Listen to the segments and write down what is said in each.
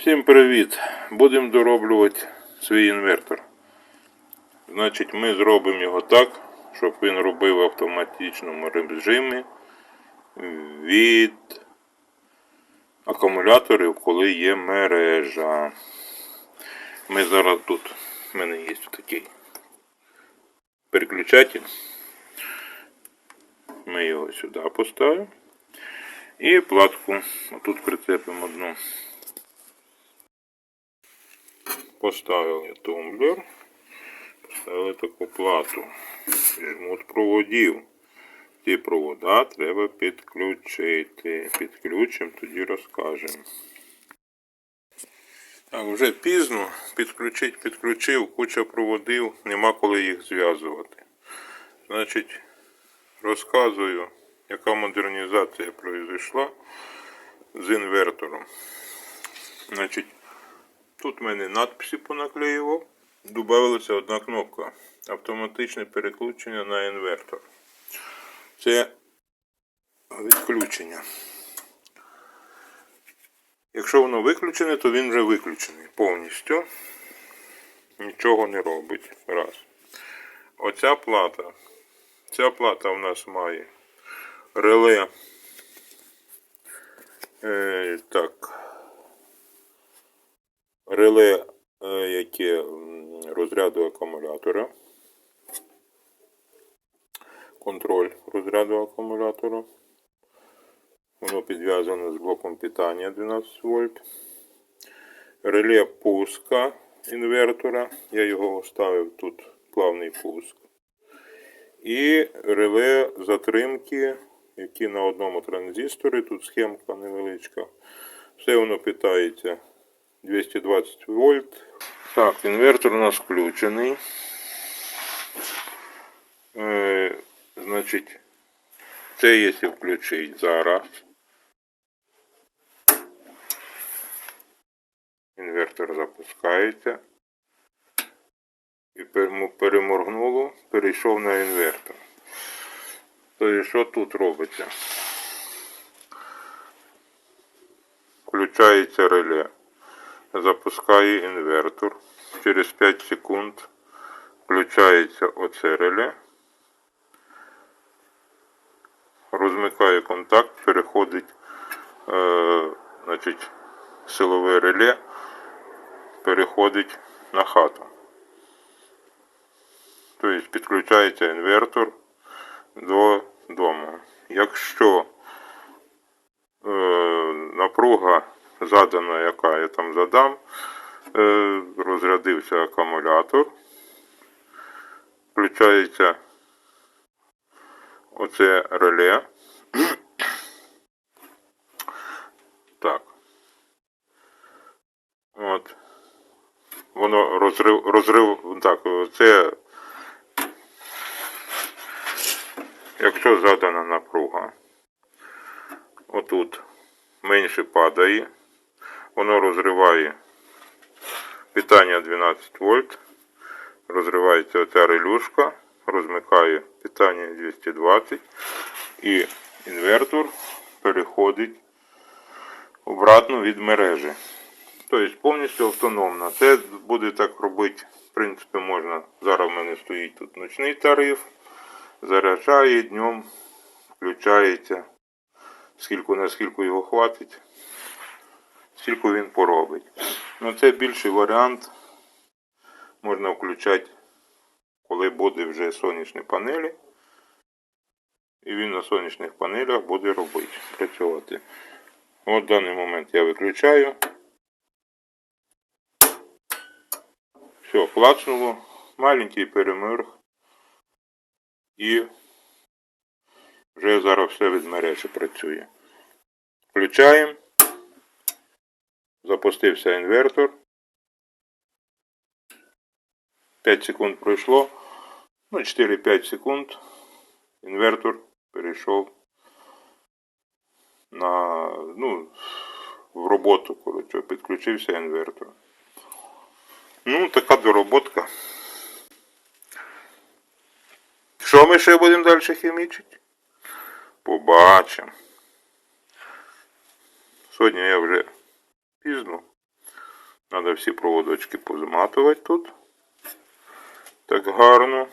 Всім привіт! Будемо дороблювати свій інвертор. Значить, ми зробимо його так, щоб він робив в автоматичному режимі від акумуляторів, коли є мережа. Ми зараз тут, в мене є такий переключатель. Ми його сюди поставимо. І платку отут прицепимо одну. Поставили тумблер, поставили таку плату. Жмут проводів. Ті провода треба підключити. Підключимо, тоді розкажемо. Так, вже пізно. Підключить, підключив, куча проводів, нема коли їх зв'язувати. Значить, розказую, яка модернізація пройшла з інвертором. Значить, Тут в мене надписи понаклеював. Добавилася одна кнопка. Автоматичне переключення на інвертор. Це відключення. Якщо воно виключене, то він вже виключений повністю. Нічого не робить. Раз. Оця плата. Ця плата в нас має реле. Е, так реле, яке розряду акумулятора, контроль розряду акумулятора. Воно підв'язане з блоком питання 12 вольт. Реле пуска інвертора. Я його оставив тут плавний пуск. І реле затримки, які на одному транзисторі, тут схемка невеличка. Все воно питається 220 вольт. Так, інвертор у нас включений. Е, значить, це якщо включити зараз. Інвертор запускається. І переморгнуло, перейшов на інвертор. Тобто, що тут робиться? Включається реле запускає інвертор. Через 5 секунд включається оце реле. Розмикає контакт, переходить е, значить, силове реле, переходить на хату. Тобто підключається інвертор до дому. Якщо е, напруга задана, яка я там задам, е, розрядився акумулятор, включається оце реле. Так. От. Воно розрив, розрив, так, це, якщо задана напруга, отут менше падає, воно розриває питання 12 вольт, розривається оця релюшка, розмикає питання 220 і інвертор переходить обратно від мережі. Тобто повністю автономно. Це буде так робити, в принципі, можна. Зараз в мене стоїть тут ночний тариф, заряджає днем, включається, скільки наскільки його хватить скільки він поробить. Ну це більший варіант. Можна включати, коли буде вже сонячні панелі. І він на сонячних панелях буде робити, працювати. От в даний момент я виключаю. Все, клацнуло. Маленький перемирг. І вже зараз все від мережі працює. Включаємо. Запустився інвертор. 5 секунд пройшло. Ну, 4-5 секунд. Інвертор перейшов на, ну, в роботу, коротше, підключився інвертор. Ну, така дороботка. Що ми ще будемо далі хімічити? Побачимо. Сьогодні я вже пізно. Треба всі проводочки позматувати тут. Так гарно.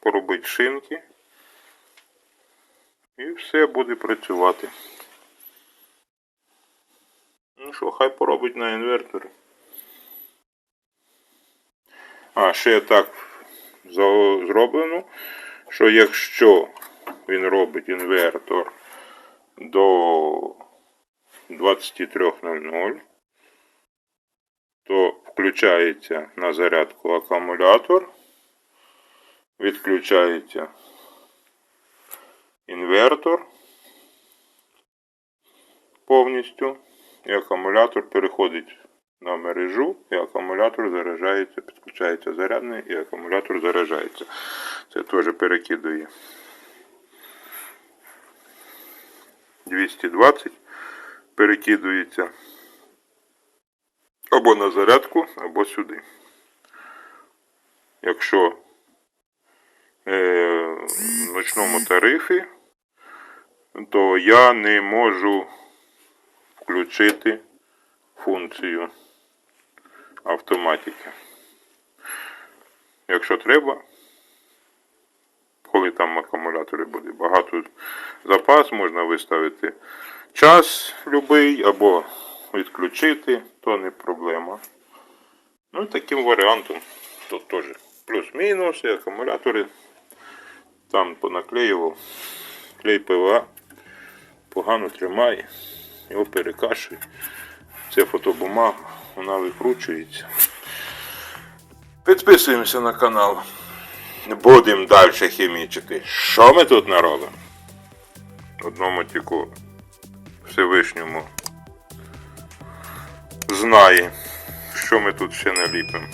Поробити шинки. І все буде працювати. Ну що, хай поробить на інверторі. А, ще так зроблено, що якщо він робить інвертор до 23.00, то включається на зарядку акумулятор, відключається інвертор повністю, і акумулятор переходить на мережу, і акумулятор заряджається, підключається зарядний, і акумулятор заряджається. Це теж перекидує 220 перекидується або на зарядку, або сюди. Якщо е, в ночному тарифі, то я не можу включити функцію автоматики. Якщо треба, коли там акумулятори буде багато запас, можна виставити час любий або відключити, то не проблема. Ну, таким варіантом тут теж плюс-мінус, і акумулятори там понаклеював. Клей ПВА погано тримає, його перекашує. Це фотобумага, вона викручується. Підписуємося на канал. Будемо далі хімічити. Що ми тут наробимо? Одному тільки Всевишньому знає, що ми тут ще наліпимо.